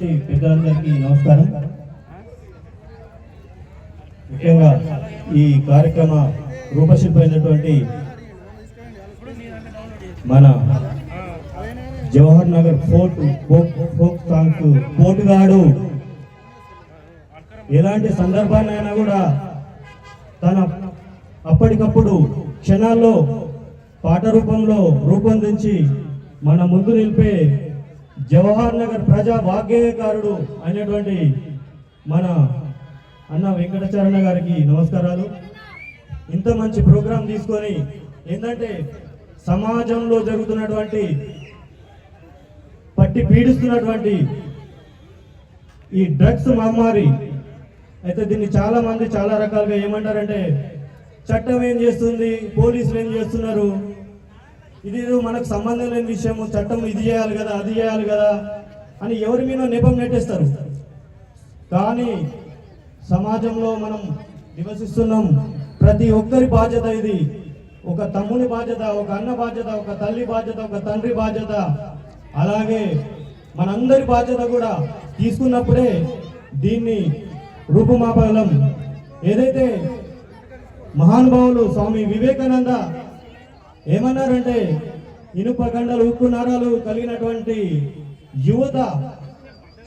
వచ్చినటువంటి పెద్దలందరికీ నమస్కారం. ముఖ్యంగా ఈ కార్యక్రమ రూపశిల్పమైనటువంటి మన Jawahar Nagar fort folk folk songs పోటుగాడు ఎలాంటి సందర్భాన్నైనా కూడా తన అప్పటికప్పుడు క్షణాల్లో పాట రూపంలో రూపొందించి మన ముందు నిలిపే జవహర్ నగర్ ప్రజా వాగ్గేయకారుడు అయినటువంటి మన అన్న వెంకటచరణ గారికి నమస్కారాలు. ఇంత మంచి ప్రోగ్రాం తీసుకొని ఏంటంటే సమాజంలో జరుగుతున్నటువంటి పట్టి పీడిస్తున్నటువంటి ఈ డ్రగ్స్ మహమ్మారి అయితే దీన్ని చాలా మంది చాలా రకాలుగా ఏమంటారంటే చట్టం ఏం చేస్తుంది పోలీసులు ఏం చేస్తున్నారు ఇది మనకు సంబంధం లేని విషయము చట్టం ఇది చేయాలి కదా అది చేయాలి కదా అని ఎవరి మీద నిపం నెట్టేస్తారు. కానీ సమాజంలో మనం నివసిస్తున్నాం. ప్రతి ఒక్కరి బాధ్యత ఇది. ఒక తమ్ముని బాధ్యత ఒక అన్న బాధ్యత ఒక తల్లి బాధ్యత ఒక తండ్రి బాధ్యత. అలాగే మనందరి బాధ్యత కూడా తీసుకున్నప్పుడే దీన్ని రూపుమాపగలం. ఏదైతే మహానుభావులు స్వామి వివేకానంద ఏమన్నారంటే ఇనుప గండలు ఉక్కు నరాలు కలిగినటువంటి యువత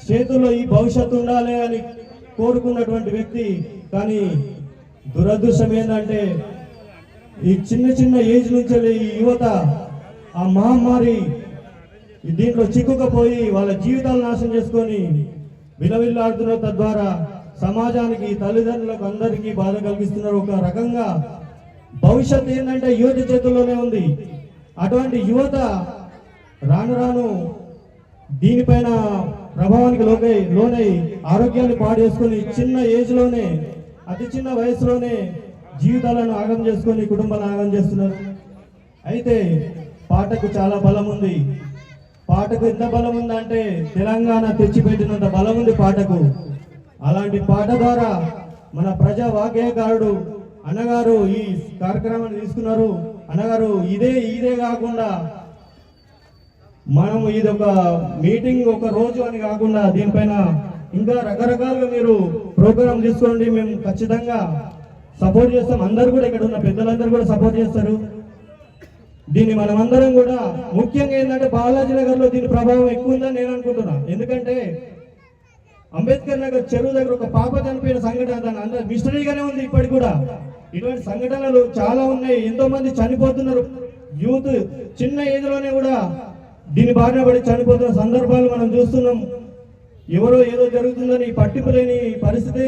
చేతుల్లో ఈ భవిష్యత్తు ఉండాలి అని కోరుకున్నటువంటి వ్యక్తి. కానీ దురదృష్టం ఏంటంటే ఈ చిన్న చిన్న ఏజ్ నుంచి ఈ యువత ఆ మహమ్మారి దీంట్లో చిక్కుకపోయి వాళ్ళ జీవితాలు నాశనం చేసుకొని విలవిల్లాడుతున్న తద్వారా సమాజానికి తల్లిదండ్రులకు అందరికీ బాధ కలిగిస్తున్నారు ఒక రకంగా భవిష్యత్తు ఏంటంటే యువత చేతుల్లోనే ఉంది. అటువంటి యువత రాను రాను దీనిపైన ప్రభావానికి లోకై లోనై ఆరోగ్యాన్ని పాడు చిన్న ఏజ్లోనే అతి చిన్న వయసులోనే జీవితాలను ఆగం చేసుకొని కుటుంబాలను ఆగం చేస్తున్నారు. అయితే పాటకు చాలా బలం ఉంది. పాటకు ఎంత బలం ఉందంటే తెలంగాణ తెచ్చిపెట్టినంత బలం ఉంది పాటకు. అలాంటి పాట ద్వారా మన ప్రజా వాగ్గేయకారుడు అన్నగారు ఈ కార్యక్రమాన్ని తీసుకున్నారు. అన్నగారు ఇదే ఇదే కాకుండా మనం ఇది ఒక మీటింగ్ ఒక రోజు అని కాకుండా దీనిపైన ఇంకా రకరకాలుగా మీరు ప్రోగ్రామ్ తీసుకోండి. మేము ఖచ్చితంగా సపోర్ట్ చేస్తాం. అందరు కూడా ఇక్కడ ఉన్న పెద్దలందరూ కూడా సపోర్ట్ చేస్తారు. దీన్ని మనమందరం కూడా ముఖ్యంగా ఏంటంటే బాలాజీ నగర్లో దీని ప్రభావం ఎక్కువ ఉందని నేను అనుకుంటున్నా. ఎందుకంటే అంబేద్కర్ నగర్ చెరువు దగ్గర ఒక పాప చనిపోయిన సంఘటన దాని అందరూ మిస్టరీగానే ఉంది ఇప్పటికి కూడా. ఇటువంటి సంఘటనలు చాలా ఉన్నాయి. ఎంతో మంది చనిపోతున్నారు. యూత్ చిన్న ఏజ్లోనే కూడా దీని బారిన పడి చనిపోతున్న సందర్భాలు మనం చూస్తున్నాం. ఎవరో ఏదో జరుగుతుందని పట్టింపు లేని పరిస్థితి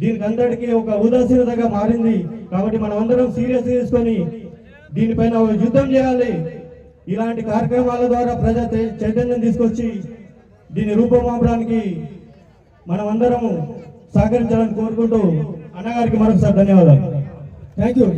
దీనికి అందరికీ ఒక ఉదాసీనతగా మారింది. కాబట్టి మనం అందరం సీరియస్ తీసుకొని దీనిపైన ఒక యుద్ధం చేయాలి. ఇలాంటి కార్యక్రమాల ద్వారా ప్రజా చైతన్యం తీసుకొచ్చి దీన్ని రూపమాపడానికి మనం అందరం సహకరించాలని కోరుకుంటూ అన్నగారికి మరొకసారి ధన్యవాదాలు. Thank you.